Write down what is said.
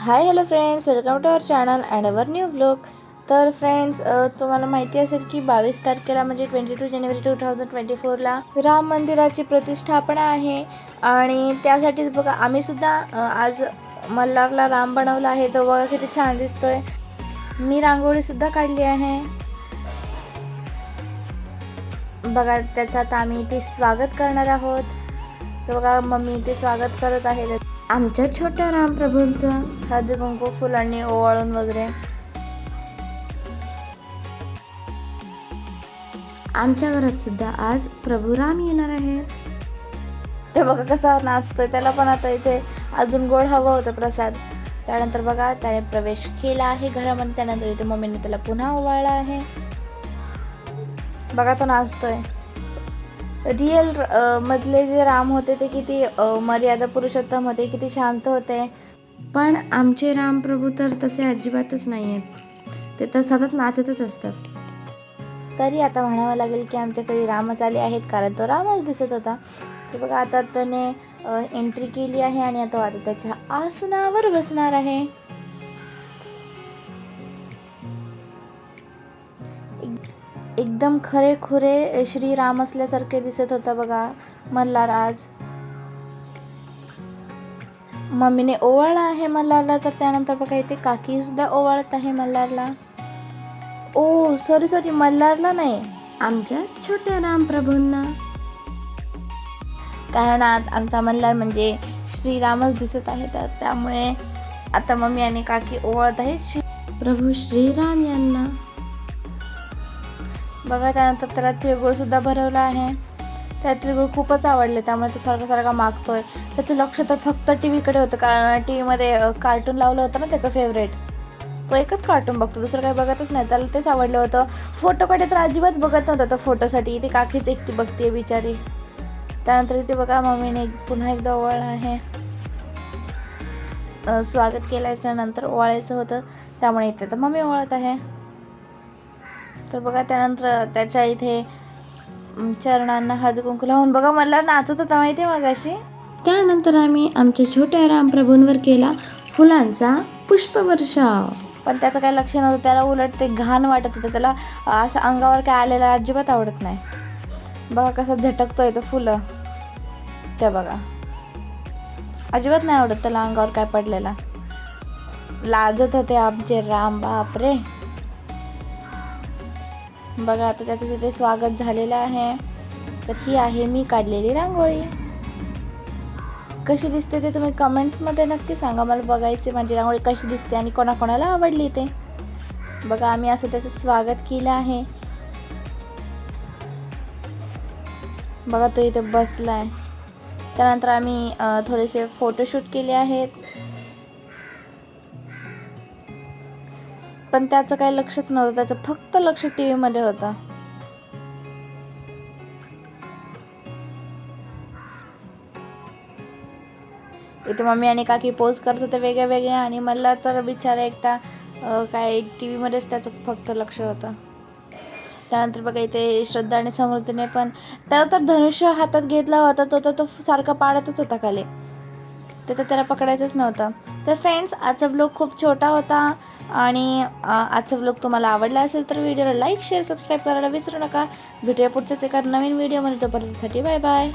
Hi hello friends welcome to our channel and our new blog तर friends तुम्हाला माहिती असेल की बावीस तारखेला म्हणजे twenty two January two thousand twenty फोरला राम मंदिराची प्रतिष्ठापना आहे. आणि त्यासाठीच बघा आम्हीसुद्धा आज मल्हारला राम बनवला आहे. तो बघा किती छान दिसतोय. मी रांगोळीसुद्धा काढली आहे. बघा त्याच्यात आम्ही इथे स्वागत करणार आहोत. तर बघा मम्मी इथे स्वागत करत आहे. आमच्या छोट्या रामप्रभूंचं. हळदी कुंकू फुलांनी ओवाळून वगैरे. आमच्या घरात सुद्धा आज प्रभू राम येणार आहे. ते बघा कसा नाचतोय त्याला पण आता इथे अजून गोड हवं होतं प्रसाद. त्यानंतर बघा त्याने प्रवेश केला आहे घरामध्ये त्यानंतर इथे मम्मीने त्याला पुन्हा ओवाळला आहे. बघा तो नाचतोय. रिअल मधले जे राम होते ते किती मर्यादा पुरुषोत्तम होते किती शांत होते. पण आमचे रामप्रभू तर तसे अजिबातच नाही आहेत ते तर सतत नाचतच असतात. तरी आता म्हणावं लागेल की आमच्या घरी रामच आले आहेत कारण तो रामच दिसत होता. ते बघा आता त्याने एंट्री केली आहे आणि आता आता त्याच्या आसनावर बसणार आहे. एकदम खरे खुरे श्रीराम असल्यासारखे दिसत होता बघा मल्हार आज. मम्मीने ओवाळला आहे मल्हारला तर त्यानंतर बघा इथे काकी सुद्धा ओवाळत आहे मल्हारला. ओ सॉरी सॉरी मल्हारला नाही आमच्या छोट्या रामप्रभूंना. कारण आज आमचा मल्हार म्हणजे श्रीरामच दिसत आहे तर त्यामुळे आता मम्मी आणि काकी ओवाळत आहे प्रभू श्रीराम यांना. बघा त्यानंतर त्याला तिळगुळसुद्धा भरवला आहे. त्या तिळगुळ खूपच आवडले त्यामुळे तो सारखा सारखा मागतोय. त्याचं लक्ष तर फक्त टी व्हीकडे होतं कारण टी व्हीमध्ये कार्टून लावलं होतं ना त्याचं फेवरेट तो एकच कार्टून बघतो दुसरं काही बघतच नाही. त्याला तेच आवडलं होतं. फोटोकडे तर अजिबात बघत नव्हता तो फोटोसाठी इथे काकीच एकटी बघते बिचारी. त्यानंतर इथे बघा मम्मीने पुन्हा एकदा ओवाळ आहे. स्वागत केल्याच्यानंतर ओवाळायचं होतं त्यामुळे इथे तर मम्मी ओवाळत आहे. तर बघा त्यानंतर त्याच्या इथे चरणांना हळदी कुंकू लावून बघा मला नाचत होता माहिती आहे मगाशी. त्यानंतर आम्ही आमच्या छोट्या रामप्रभूंवर केला फुलांचा पुष्पवर्षाव. पण त्याचं काही लक्ष नव्हतं त्याला उलट ते घाण वाटत होतं त्याला असं अंगावर काय आलेलं अजिबात आवडत नाही. बघा कसं झटकतोय तो फुलं. ते बघा. अजिबात नाही आवडत त्याला अंगावर काय पडलेला. लाजत होते आमचे राम बापरे बघा आता त्याचं तिथे स्वागत झालेलं आहे. तर ही आहे मी काढलेली रांगोळी. कशी दिसते ते तुम्ही कमेंट्समध्ये नक्की सांगा. मला बघायचे माझी रांगोळी कशी दिसते आणि कोणाकोणाला आवडली ते. बघा आम्ही असं त्याचं स्वागत केलं आहे. बघा तो इथे बसला आहे त्यानंतर आम्ही थोडेसे फोटोशूट केले आहेत. पण त्याचं काही लक्षच नव्हतं. त्याचं फक्त लक्ष टी व्हीमध्ये होतं. इथे मम्मी आणि काकी पोज करत होते वेगळ्या वेगळ्या आणि मला तर बिचारा एकटा काय टी व्हीमध्येच त्याचं फक्त लक्ष होतं. त्यानंतर बघा इथे श्रद्धा आणि समृद्धीने पण त्या तर धनुष्य हातात घेतला होता तो तर तो सारखा पाडतच होता खाली. ते तर त्याला पकडायचंच नव्हतं. तर फ्रेंड्स आजचा ब्लॉग खूप छोटा होता. आणि आजचा ब्लॉग तुम्हाला आवडला असेल तर व्हिडिओला लाईक शेअर सबस्क्राईब करायला विसरू नका. भेटूया पुढच्याच एका नवीन व्हिडिओमध्ये तोपर्यंतसाठी बाय बाय